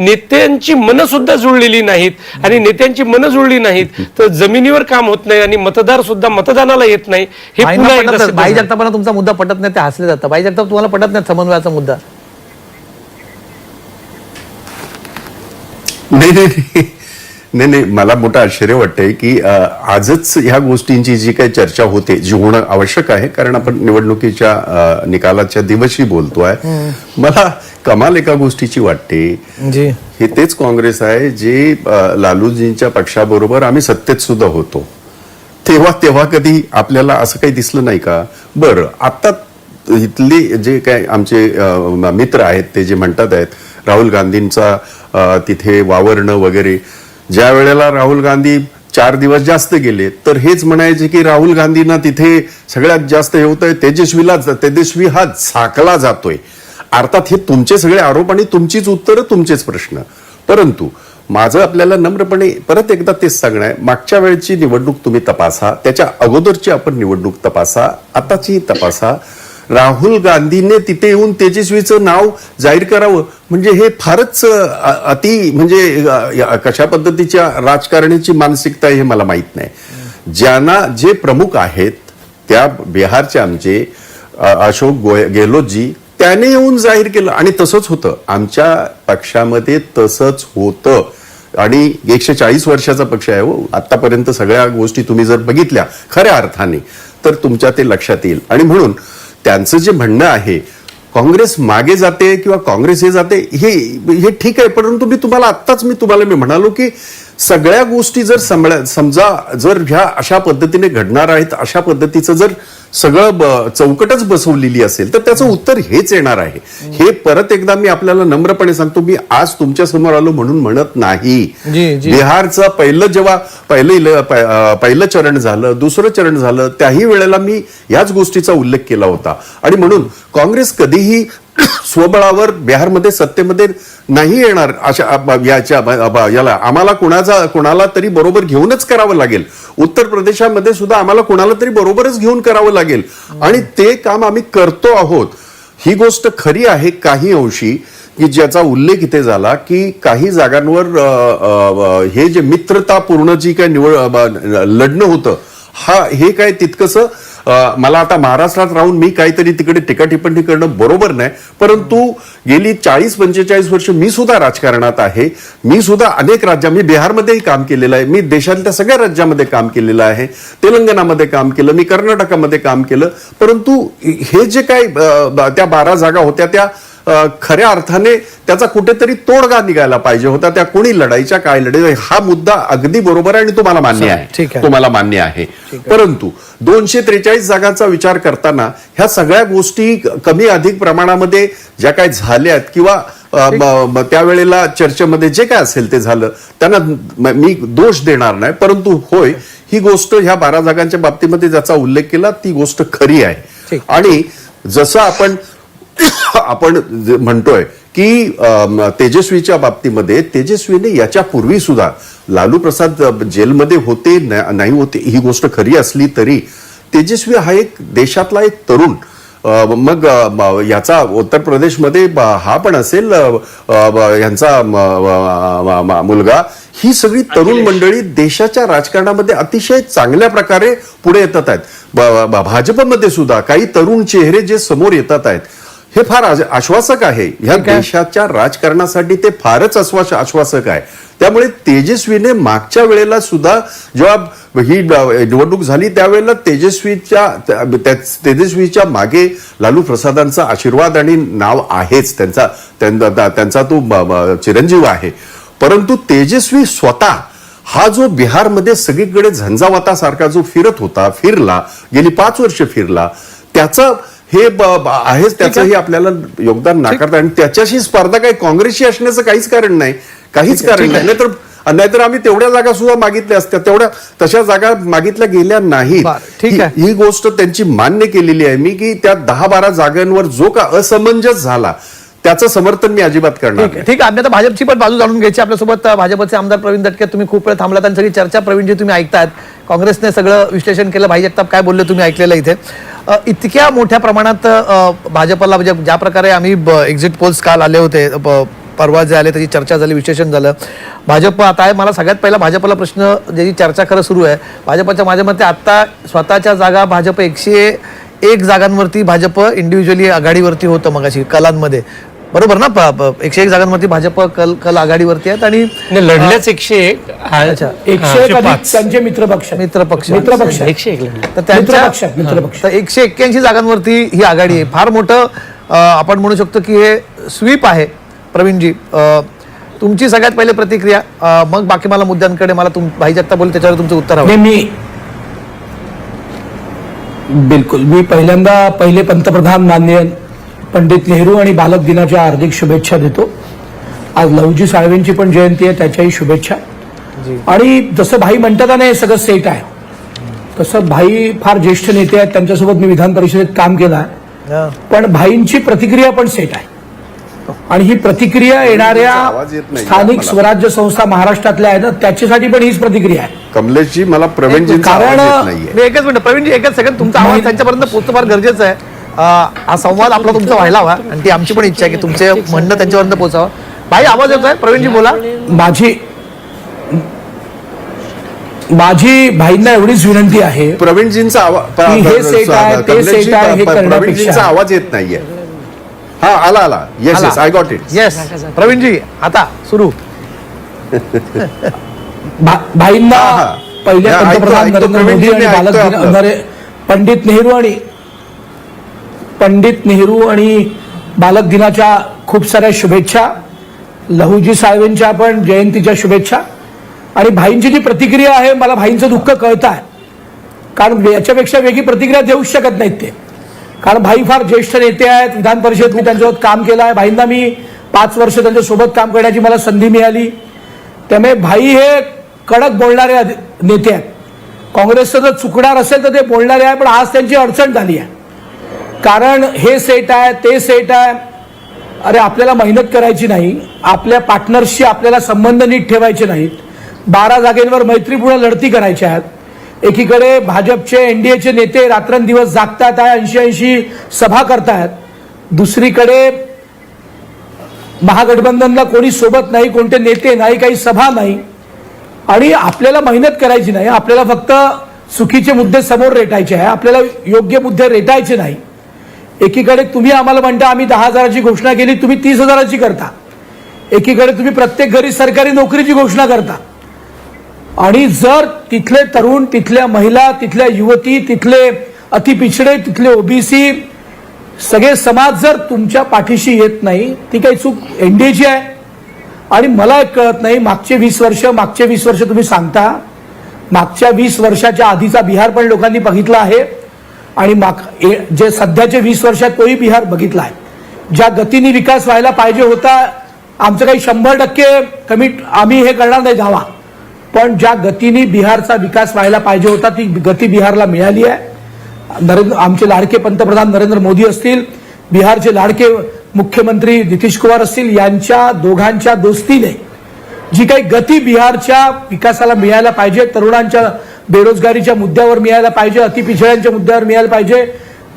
नेत्यांची मनं सुद्धा जुळलेली नाहीत आणि नेत्यांची मनं जुळली नाहीत तर जमिनीवर काम होत नाही आणि मतदार सुद्धा मतदानाला येत नाही हे पुन्हा एकदा. सिद्ध भाई झालं. जगतापांना तुमचा मुद्दा पटत नाही ते हसले जातं भाई जगताप तुम्हाला पटत नाही समन्वयाचा मुद्दा नाही नाही नाही. नाही नाही मला मोठं आश्चर्य वाटतंय की आजच ह्या गोष्टींची जी काही चर्चा होते जी होणं आवश्यक आहे कारण आपण निवडणुकीच्या निकालाच्या दिवशी बोलतोय मला कमाल एका गोष्टीची वाटते. जी. हे तेच काँग्रेस आहे जे लालूजींच्या पक्षाबरोबर आम्ही सत्तेत सुद्धा होतो. तेव्हा तेव्हा कधी आपल्याला असं काही दिसलं नाही का? बरं आता इथले जे काय आमचे मित्र आहेत ते जे म्हणतात आहेत राहुल गांधींचा तिथे वावरणं वगैरे ज्या वेळेला राहुल गांधी चार दिवस जास्त गेले तर हेच म्हणायचे की राहुल गांधींना तिथे सगळ्यात जास्त हे होतंय तेजस्वीला तेजस्वी हा झाकला जातोय. अर्थात हे तुमचे सगळे आरोप आणि तुमचीच उत्तरं तुमचेच प्रश्न. परंतु माझं आपल्याला नम्रपणे परत एकदा तेच सांगणं आहे मागच्या वेळची निवडणूक तुम्ही तपासा त्याच्या अगोदरची आपण निवडणूक तपासा आताची तपासा. राहुल गांधीने तिथे येऊन तेजस्वीचं नाव जाहीर करावं. म्हणजे हे फारच अति म्हणजे कशा पद्धतीच्या राजकारणीची मानसिकता हे मला माहीत नाही. ज्यांना जे प्रमुख आहेत त्या बिहारचे आमचे अशोक गोय गेहलोतजी त्याने येऊन जाहीर केलं. आणि तसंच होतं. आमच्या पक्षामध्ये तसंच होतं. आणि एकशे चाळीस वर्षाचा पक्ष आहे हो. आतापर्यंत सगळ्या गोष्टी तुम्ही जर बघितल्या खऱ्या अर्थाने तर तुमच्या ते लक्षात येईल. आणि म्हणून त्यांचं जे म्हणणं आहे काँग्रेस मागे जाते किंवा काँग्रेस हे जाते हे हे ठीक आहे परंतु मी तुम्हाला आत्ताच मी तुम्हाला मी म्हणालो की सगळ्या गोष्टी जर समजा जर ह्या अशा पद्धतीने घडणार आहेत अशा पद्धतीचं जर सगळं चौकटच बसवलेली असेल तर त्याचं उत्तर हेच येणार आहे. हे परत एकदा मी आपल्याला नम्रपणे सांगतो मी आज तुमच्यासमोर आलो म्हणून म्हणत नाही. बिहारचं पहिलं जेव्हा पहिलं पहिलं चरण झालं दुसरं चरण झालं त्याही वेळेला मी याच गोष्टीचा उल्लेख केला होता. आणि म्हणून काँग्रेस कधीही स्वबळावर बिहारमध्ये सत्तेमध्ये नाही येणार अशा याच्या याला. आम्हाला कुणाचा कुणाला तरी बरोबर घेऊनच करावं लागेल. उत्तर प्रदेशामध्ये सुद्धा आम्हाला कुणाला तरी बरोबरच घेऊन करावं लागेल. आणि ते काम आम्ही करतो आहोत. ही गोष्ट खरी आहे काही अंशी की ज्याचा उल्लेख इथे झाला की काही जागांवर हे जे मित्रतापूर्ण जी काय निवड लढणं होतं हा हे काय तितकंसं मला आता महाराष्ट्रात राहून मी काहीतरी तिकडे टिकाटिपणी टिप्पणी करणं बरोबर नाही परंतु गेली चाळीस पंचेचाळीस वर्ष मी सुद्धा राजकारणात आहे. मी सुद्धा अनेक राज्या मी बिहारमध्येही काम केलेलं आहे मी देशातल्या सगळ्या राज्यामध्ये काम केलेलं आहे तेलंगणामध्ये काम केलं मी कर्नाटकामध्ये काम केलं परंतु हे जे काय त्या बारा जागा होत्या त्या खऱ्या अर्थाने त्याचा कुठेतरी तोडगा निघायला पाहिजे होता. त्या कोणी लढाईच्या काय लढाई हा मुद्दा अगदी बरोबर आहे आणि तो मला मान्य आहे. आहे. तो मला मान्य आहे. परंतु दोनशे त्रेचाळीस जागांचा विचार करताना ह्या सगळ्या गोष्टी कमी अधिक प्रमाणामध्ये ज्या काही झाल्यात किंवा त्यावेळेला चर्चेमध्ये जे काय असेल ते झालं त्यांना म- दोष देणार नाही. परंतु होय ही गोष्ट ह्या बारा जागांच्या बाबतीमध्ये ज्याचा उल्लेख केला ती गोष्ट खरी आहे. आणि जसं आपण आपण म्हणतोय की तेजस्वीच्या बाबतीमध्ये तेजस्वीने याच्या पूर्वी सुद्धा लालू प्रसाद जेलमध्ये होते नाही होते ही गोष्ट खरी असली तरी तेजस्वी हा एक देशातला एक तरुण. मग याचा उत्तर प्रदेशमध्ये हा पण असेल यांचा मुलगा. ही सगळी तरुण मंडळी देशाच्या राजकारणामध्ये अतिशय चांगल्या प्रकारे पुढे येतात आहेत. भाजपमध्ये सुद्धा काही तरुण चेहरे जे समोर येतात आहेत हे फार आश- आश्वासक आहे. ह्या. देशाच्या राजकारणासाठी ते फारच आश्वास आश्वासक आहे. त्यामुळे तेजस्वीने मागच्या वेळेला सुद्धा जेव्हा ही निवडणूक झाली त्यावेळेला तेजस्वीच्या तेजस्वीच्या मागे लालू प्रसादांचा आशीर्वाद आणि नाव आहेच. त्यांचा त्यांचा तो चिरंजीव आहे. परंतु तेजस्वी स्वतः हा जो बिहारमध्ये सगळीकडे झंझावातासारखा जो फिरत होता फिरला गेली पाच वर्ष फिरला त्याचं हे आहेच त्याचंही आपल्याला योगदान नाकारता आणि त्याच्याशी स्पर्धा काही काँग्रेसशी असण्याचं काहीच कारण नाही. काहीच कारण नाही. नाहीतर नाहीतर आम्ही तेवढ्या जागा सुद्धा मागितल्या असत्या. तेवढ्या तशा जागा मागितल्या गेल्या नाहीत बरं, ठीक आहे. ही गोष्ट त्यांची मान्य केलेली आहे मी की त्या दहा बारा जागांवर जो का असमंजस झाला त्याचं समर्थन मी अजिबात करणार ठीक आहे नाही. ठीक आहे. आम्ही आता भाजपची पण बाजू जाणून घ्यायची. आपल्यासोबत भाजपचे आमदार प्रवीण दटके तुम्ही खूप वेळ थांबलात. आणि सगळी चर्चा प्रवीणजी तुम्ही ऐकतायत. काँग्रेसने सगळं विश्लेषण केलं. भाई जगताप काय बोलले तुम्ही ऐकलेलं इथे. इतक्या मोठ्या प्रमाणात भाजपला म्हणजे ज्या प्रकारे आम्ही एक्झिट पोल्स काल आले होते परवा जे आले त्याची चर्चा झाली विश्लेषण झालं. भाजप आता आहे मला सगळ्यात पहिला भाजपला प्रश्न ज्याची चर्चा खरं सुरू आहे भाजपच्या माझ्या मते आता स्वतःच्या जागा भाजप एकशे एक जागांवरती भाजप इंडिव्हिज्युअली आघाडीवरती होतं मगाशी कलांमध्ये. बरोबर ना? एकशे एक जागांवरती भाजप कल कल आघाडीवरती आहेत आणि लढल्याच एकशे एक. हा- अच्छा. एकशे एक. त्यांचे मित्रपक्ष मित्र पक्ष. मित्र पक्ष. एकशे एक तर त्यांच्या मित्रपक्ष मित्रपक्ष. एकशे एक्क्याऐंशी जागांवरती ही आघाडी आहे. फार मोठं आपण म्हणू शकतो की हे स्वीप आहे. प्रवीणजी अं, तुमची सगळ्यात पहिले प्रतिक्रिया मग बाकी मला मुद्द्यांकडे मला तुम भाई जगता बोल त्याच्यावर तुमचं उत्तर हवं. मी बिलकुल. मी पहिल्यांदा पहिले पंतप्रधान माननीय पंडित नेहरू आणि बालक दिनाच्या हार्दिक शुभेच्छा देतो. आज लवजी साळवेंची पण जयंती आहे त्याच्याही शुभेच्छा. आणि जसं भाई म्हणतात ना हे सगळं सेट आहे. तसं भाई फार ज्येष्ठ नेते आहेत त्यांच्यासोबत मी विधान परिषदेत काम केलं आहे. हं. पण भाईंची प्रतिक्रिया पण सेट आहे. आणि ही प्रतिक्रिया येणाऱ्या आवाज येत नाही स्थानिक. स्वराज्य संस्था महाराष्ट्रातल्या आहेत ना त्याच्यासाठी पण हीच प्रतिक्रिया आहे. कमलेशजी मला प्रवीणजींचा कारण- एकच मिनिट प्रवीणजी एकच सेकंड तुमचा आवाज. त्यांच्यापर्यंत पोहोचणं फार गरजेचं आहे. हा संवाद आपला तुमचा व्हायला हवा आणि ती आमची पण इच्छा आहे की तुमचे म्हणणं त्यांच्यापर्यंत पोहोचावं भाई आवाज येतोय? प्रवीणजी बोला. माझी माझी भाईंना एवढीच विनंती आहे. प्रवीणजींचा आवाज हे सेट आहे, ते सेट आहे, हे प्रवीणजींचा आवाज येत नाहीये. हा आला आला. Yes. Yes I got it yes Pravinji आता सुरू. भाईंना हा, हा. पहिले या, ऐकतो, पंतप्रधान नरेंद्र मोदी प्रवीणजी, आणि बालक पंडित नेहरू आणि पंडित नेहरू आणि बालक दिनाच्या खूप साऱ्या शुभेच्छा लहुजी साहेबांच्या पण जयंतीच्या शुभेच्छा. आणि भाईंची जी प्रतिक्रिया आहे मला भाईंचं दुःख कळत आहे कारण याच्यापेक्षा वेगळी प्रतिक्रिया देऊच शकत नाहीत ते. कारण भाई फार ज्येष्ठ नेते आहेत विधान परिषद मी त्यांच्यासोबत काम केलं आहे. भाईंना मी पाच वर्ष त्यांच्यासोबत काम करण्याची मला संधी मिळाली. त्यामुळे भाई हे कडक बोलणारे नेते आहेत. काँग्रेसचं जर चुकणार असेल तर ते बोलणारे आहे पण आज त्यांची अडचण झाली आहे. कारण हे सेट आहे ते सेट आहे. अरे आपल्याला मेहनत करायची नाही. आपल्या पार्टनर्सशी आपल्याला संबंध नीट ठेवायचे नाहीत. बारा जागेंवर मैत्रीपूर्ण लढती करायच्या आहेत. एकीकडे भाजपचे एनडीएचे नेते रात्रंदिवस जागतात आहे ऐंशी ऐंशी सभा करतायत. दुसरीकडे महागठबंधनला कोणी सोबत नाही कोणते नेते नाही काही सभा नाही. आणि आपल्याला मेहनत करायची नाही. आपल्याला फक्त चुकीचे मुद्दे समोर रेटायचे आहे. आपल्याला योग्य मुद्दे रेटायचे नाही. एकीकडे तुम्ही आम्हाला म्हणता आम्ही दहा हजाराची घोषणा केली तुम्ही तीस हजाराची करता. एकीकडे तुम्ही प्रत्येक घरी सरकारी नोकरीची घोषणा करता. आणि जर तिथले तरुण तिथल्या महिला तिथल्या युवती तिथले अतिपिछडे तिथले ओबीसी सगळे समाज जर तुमच्या पाठीशी येत नाही ती काही चूक एनडीएची आहे. आणि मला एक कळत नाही मागचे वीस वर्ष मागचे वीस वर्ष तुम्ही सांगता मागच्या वीस वर्षाच्या आधीचा बिहार पण लोकांनी बघितला आहे. आणि माग ए- जे सध्याचे वीस वर्षात तोही बिहार बघितला आहे ज्या गतीने विकास व्हायला पाहिजे होता आमचं काही शंभर टक्के कमी आम्ही हे करणार नाही धावा पण ज्या गतीने बिहारचा विकास व्हायला पाहिजे होता ती गती बिहारला मिळाली आहे. नरेंद्र आमचे लाडके पंतप्रधान नरेंद्र मोदी असतील बिहारचे लाडके मुख्यमंत्री नितीश कुमार असतील यांच्या दोघांच्या दोस्तीने जी काही गती बिहारच्या विकासाला मिळायला पाहिजे तरुणांच्या बेरोजगारीच्या मुद्द्यावर मिळायला पाहिजे अतिपिछड्यांच्या मुद्द्यावर मिळायला पाहिजे.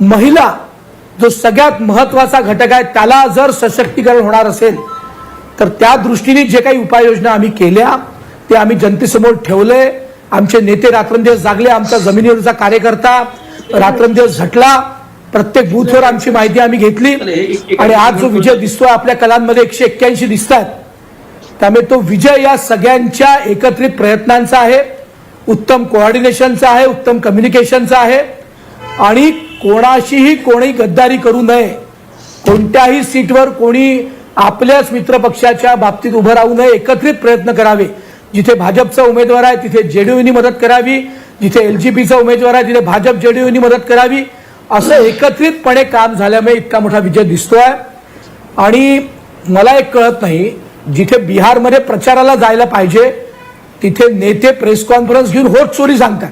महिला जो सगळ्यात महत्त्वाचा घटक आहे त्याला जर सशक्तीकरण होणार असेल तर त्या दृष्टीने जे काही उपाययोजना आम्ही केल्या ते आम्ही जनतेसमोर ठेवले. आमचे नेते रात्रंदिवस जागले आमचा जमिनीवरचा कार्यकर्ता रात्रंदिवस झटला. प्रत्येक बूथवर आमची माहिती आम्ही घेतली. आणि आज जो विजय दिसतोय आपल्या कलांमध्ये एकशे एक्क्याऐंशी दिसतात त्यामुळे तो विजय या सगळ्यांच्या एकत्रित प्रयत्नांचा आहे. उत्तम कोऑर्डिनेशनचं आहे उत्तम कम्युनिकेशनचं आहे. आणि कोणाशीही कोणी गद्दारी करू नये. कोणत्याही सीटवर कोणी आपल्याच मित्रपक्षाच्या बाबतीत उभं राहू नये एकत्रित प्रयत्न करावे. जिथे भाजपचा उमेदवार आहे तिथे जेडीयूनी मदत करावी. जिथे एलजीपीचा उमेदवार आहे तिथे भाजप जेडीयूनी मदत करावी. असं एकत्रितपणे काम झाल्यामुळे इतका मोठा विजय दिसतो आहे आणि मला एक कळत नाही जिथे बिहारमध्ये प्रचाराला जायला पाहिजे तिथे नेते प्रेस कॉन्फरन्स घेऊन होत चोरी सांगतात.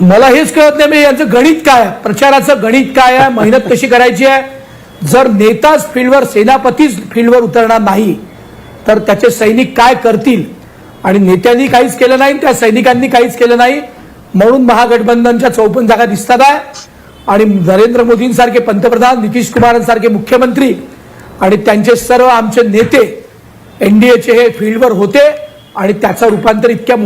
मला हेच कळत नाही म्हणजे यांचं गणित काय आहे? प्रचाराचं गणित काय आहे? मेहनत कशी करायची आहे? जर नेताच फील्डवर सेनापतीच फील्डवर उतरणार नाही तर त्याचे सैनिक काय करतील? आणि नेत्यांनी काहीच केलं नाही त्या सैनिकांनी काहीच केलं नाही म्हणून महागठबंधनच्या चौपन्न जागा दिसतात आहे. आणि नरेंद्र मोदींसारखे पंतप्रधान नितीश कुमारांसारखे मुख्यमंत्री आणि त्यांचे सर्व आमचे नेते एनडीएचे हे फील्डवर होते आणि त्याचं रूपांतर इतक्या